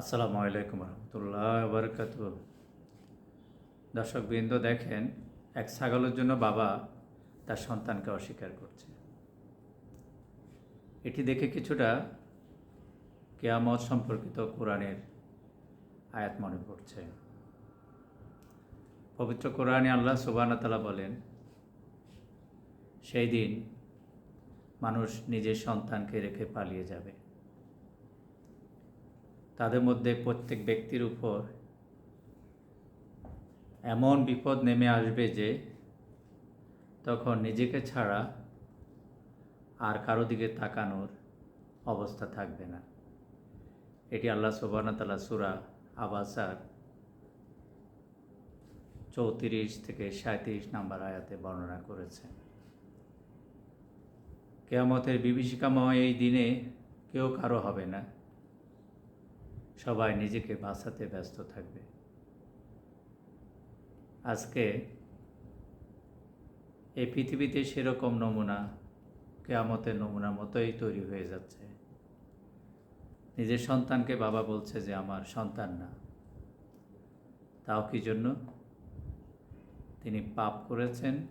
আসসালামু আলাইকুম রহমতুল্লাহ বরকাত দর্শকবৃন্দ, দেখেন, এক ছাগলের জন্য বাবা তার সন্তানকে অস্বীকার করছে। এটি দেখে কিছুটা কেয়ামত সম্পর্কিত কোরআনের আয়াত মনে পড়ছে। পবিত্র কোরআনে আল্লাহ সুবাহতালা বলেন, সেই দিন মানুষ নিজের সন্তানকে রেখে পালিয়ে যাবে। তাদের মধ্যে প্রত্যেক ব্যক্তির উপর এমন বিপদ নেমে আসবে যে তখন নিজেকে ছাড়া আর কারও দিকে তাকানোর অবস্থা থাকবে না। এটি আল্লাহ সুবাহতাল্লাহ সুরা আবাসার চৌত্রিশ থেকে সাঁত্রিশ নাম্বার আয়াতে বর্ণনা করেছেন কেয়ামতের বিভীষিকাময় এই দিনে কেউ কারও হবে না। সবাই নিজেকে বাঁচাতে ব্যস্ত থাকবে। আজকে এই পৃথিবীতে সেরকম নমুনা, কেয়ামতের নমুনা মতোই তৈরি হয়ে যাচ্ছে। নিজের সন্তানকে বাবা বলছে যে, আমার সন্তান না। তাও কি জন্য? তিনি পাপ করেছেন,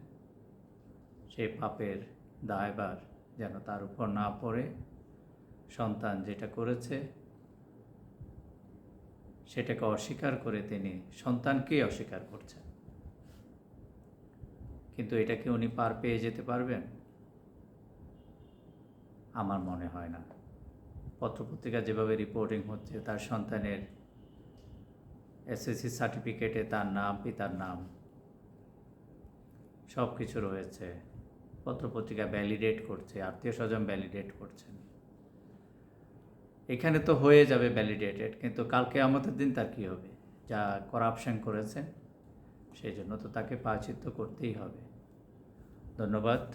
সেই পাপের দায়বার যেন তার উপর না পড়ে। সন্তান যেটা করেছে সেটাকে অস্বীকার করে তিনি সন্তানকেই অস্বীকার করছেন। কিন্তু এটা কি উনি পার পেয়ে যেতে পারবেন? আমার মনে হয় না। পত্রপত্রিকা যেভাবে রিপোর্টিং হচ্ছে, তার সন্তানের এসএসসি সার্টিফিকেটে তার নাম, পিতার নাম সব কিছু রয়েছে। পত্রপত্রিকা ভ্যালিডেট করছে, আত্মীয় স্বজন ভ্যালিডেট করছেন। এখানে তো হয়ে যাবে ভ্যালিডেটেড কিন্তু কালকে আমাদের দিন তার কী হবে? যা করাপশন করেছেন সেই জন্য তো তাকে পাচিত করতেই হবে। ধন্যবাদ।